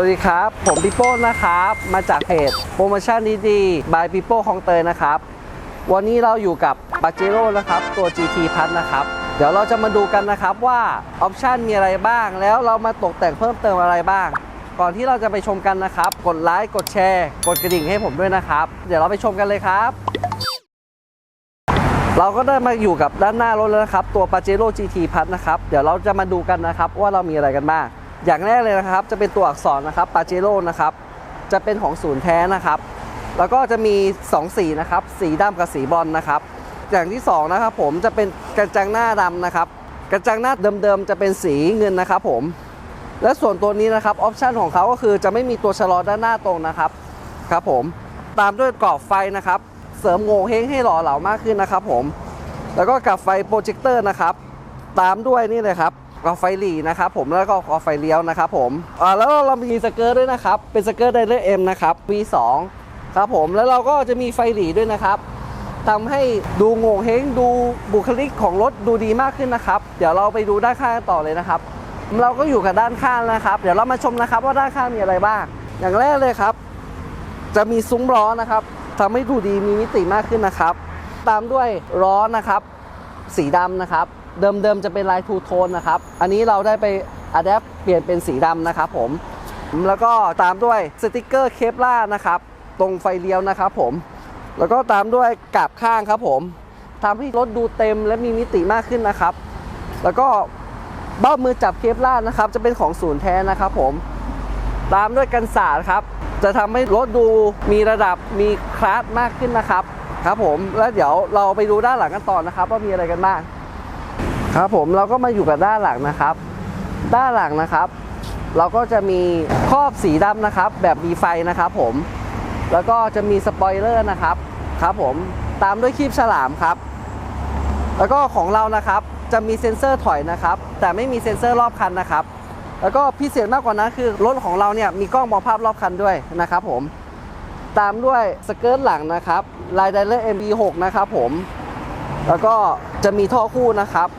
วัสดีครับ ผมปิโป้นะครับ มาจากเพจโปรโมชั่นดีๆบายปิโป้คองเตยนะครับ วันนี้เราอยู่กับปาเจโร่นะครับ ตัว GT พัทนะครับ เดี๋ยวเราจะมาดูกันนะครับว่าออปชันมีอะไรบ้าง แล้วเรามาตกแต่งเพิ่มเติมอะไรบ้าง ก่อนที่เราจะไปชมกันนะครับ กดไลค์ กดแชร์ กดกระดิ่งให้ผมด้วยนะครับ เดี๋ยวเราไปชมกันเลยครับ เราก็ได้มาอยู่กับด้านหน้ารถแล้วนะครับ ตัว Pajero GT พัทนะครับ เดี๋ยวเราจะมาดูกันนะครับว่าเรามีอะไรกันบ้าง อย่างแรกเลยนะครับ จะเป็นตัวอักษรนะครับ Pajero นะครับ จะเป็นของศูนย์แท้นะครับ แล้วก็จะมี 2 สีนะครับ สีดำกับสีบอลนะครับ อย่างที่2นะครับผมจะเป็นกระจังหน้าดำนะครับ กระจังหน้าเดิมๆจะเป็นสีเงินนะครับผม และส่วนตัวนี้นะครับออปชันของเขาก็คือจะไม่มีตัวชะลอด้านหน้าตรงนะครับครับผมตามด้วยกรอบไฟนะครับ เสริมโงเฮงให้หล่อเหลามากขึ้นนะครับผม แล้วก็กับไฟโปรเจคเตอร์นะครับ ตามด้วยนี่เลยครับ กอบไฟหลีนะครับผมแล้วก็กอบไฟเลี้ยวนะครับผมอ่าแล้วเรามีสเกิร์ตด้วยนะครับเป็นสเกิร์ตไดเรกเอ็มนะครับ V2 ครับผมแล้วเราก็จะมีไฟหลีด้วยนะครับทำให้ดูโงเฮงดูบุคลิกของรถดูดีมากขึ้นนะครับ เดี๋ยวเราไปดูด้านข้างต่อเลยนะครับ เราก็อยู่กับด้านข้างนะครับ เดี๋ยวเรามาชมนะครับว่าด้านข้างมีอะไรบ้าง อย่างแรกเลยครับ จะมีซุ้มล้อนะครับทำให้ดูดีมีมิติมากขึ้นนะครับ ตามด้วยล้อนะครับ สีดำนะครับ เดิมๆจะเป็นลายทูโทนนะครับ อันนี้เราได้ไปอัดแอปเปลี่ยนเป็นสีดำนะครับผม แล้วก็ตามด้วยสติกเกอร์เคปล่านะครับ ตรงไฟเลี้ยวนะครับผม แล้วก็ตามด้วยกาบข้างครับผมทำให้รถดูเต็มและมีมิติมากขึ้นนะครับ แล้วก็เบ้ามือจับเคปล่านะครับ จะเป็นของศูนย์แท้นะครับผม ตามด้วยกันสาดครับ จะทำให้รถดูมีระดับมีคลาสมากขึ้นนะครับครับผมแล้วเดี๋ยวเราไปดูด้านหลังกันต่อนะครับ ว่ามีอะไรกันบ้าง ครับผมเราก็มาอยู่กับด้านหลังนะครับ ด้านหลังนะครับ เราก็จะมีครอบสีดำนะครับ แบบมีไฟนะครับผมแล้วก็จะมีสปอยเลอร์นะครับครับผมตามด้วยคีบฉลามครับ แล้วก็ของเรานะครับจะมีเซ็นเซอร์ถอยนะครับ แต่ไม่มีเซ็นเซอร์รอบคันนะครับ แล้วก็พิเศษมากกว่านั้นคือรถของเราเนี่ยมีกล้องมองภาพรอบคันด้วยนะครับผมตามด้วยสเกิร์ตหลังนะครับลายไดเลอร์ MB6 นะครับผมแล้วก็จะมีท่อคู่นะครับ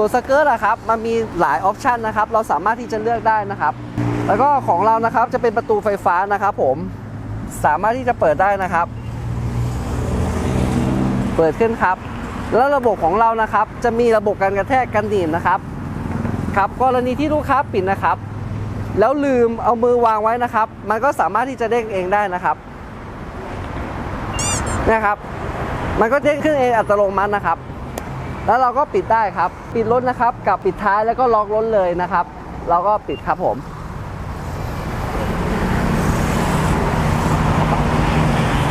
ส่วนสเกิร์ตอะครับมันมีหลายออปชันนะครับเราสามารถที่จะเลือกได้นะครับ แล้วก็ของเรานะครับจะเป็นประตูไฟฟ้านะครับ ผมสามารถที่จะเปิดได้นะครับ เปิดขึ้นครับ แล้วระบบของเรานะครับ จะมีระบบการกระแทกกันหนีบนะครับครับกรณีที่ลูกค้าปิดนะครับ แล้วลืมเอามือวางไว้นะครับ มันก็สามารถที่จะเด้งเองได้นะครับนะครับ มันก็เด้งขึ้นเองอัตโนมัตินะครับ แล้วเราก็ปิดได้ครับ ปิดรถนะครับ กับปิดท้ายแล้วก็ล็อกรถเลยนะครับ เราก็ปิดครับผม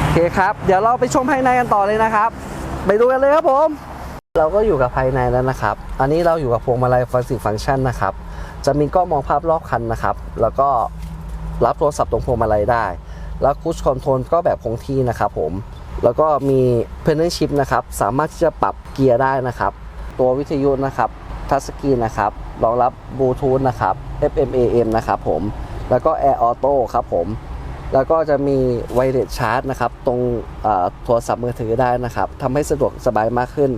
โอเคครับ เดี๋ยวเราไปชมภายในกันต่อเลยนะครับ ไปดูกันเลยครับผม เราก็อยู่กับภายในแล้วนะครับ อันนี้เราอยู่กับพวงมาลัยฟังสิฟังก์ชันนะครับ จะมีกล้องมองภาพรอบคันนะครับ แล้วก็รับโทรศัพท์ตรงพวงมาลัยได้ แล้วคูชคอนโทรลก็แบบคงที่นะครับผม แล้วก็มีเพนเนชิพนะครับ สามารถที่จะปรับเกียร์ได้นะครับ ตัววิทยุนะครับทัชสกรีนนะครับ รองรับบลูทูธนะครับ FM AM นะครับผม แล้วก็ Air Auto ครับผม แล้วก็จะมีไวเลสชาร์จนะครับ ตรงโทรศัพท์มือถือได้นะครับทำให้สะดวกสบายมากขึ้น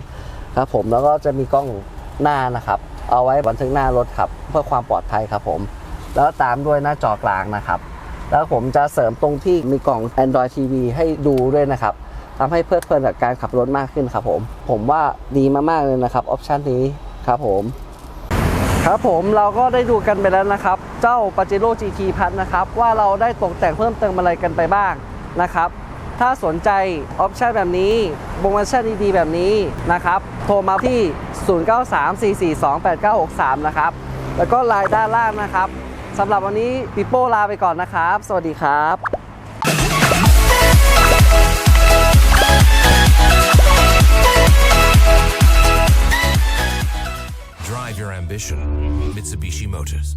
ครับผม แล้วก็จะมีกล้องหน้านะครับ เอาไว้บันทึกหน้ารถครับ เพื่อความปลอดภัยครับผม แล้วตามด้วยหน้าจอกลางนะครับ แล้วผมจะเสริมตรงที่มีกล่อง Android TV ให้ดูด้วยนะครับ ทำให้เพลิดเพลินกับการขับรถมากขึ้นครับผม ผมว่าดีมากๆเลยนะครับออปชันนี้ครับผมครับผมเราก็ได้ดูกันไปแล้วนะครับ เจ้า Pajero GT พัทนะครับ ว่าเราได้ตกแต่งเพิ่มเติมอะไรกันไปบ้างนะครับ ถ้าสนใจออปชันแบบนี้โปรโมชั่นดี ๆ แบบนี้นะครับ โทรมาที่ 0934428963 นะครับ แล้วก็ไลน์ด้านล่างนะครับสำหรับวันนี้ปิโป้ลาไปก่อนนะครับ สวัสดีครับ Mitsubishi Motors.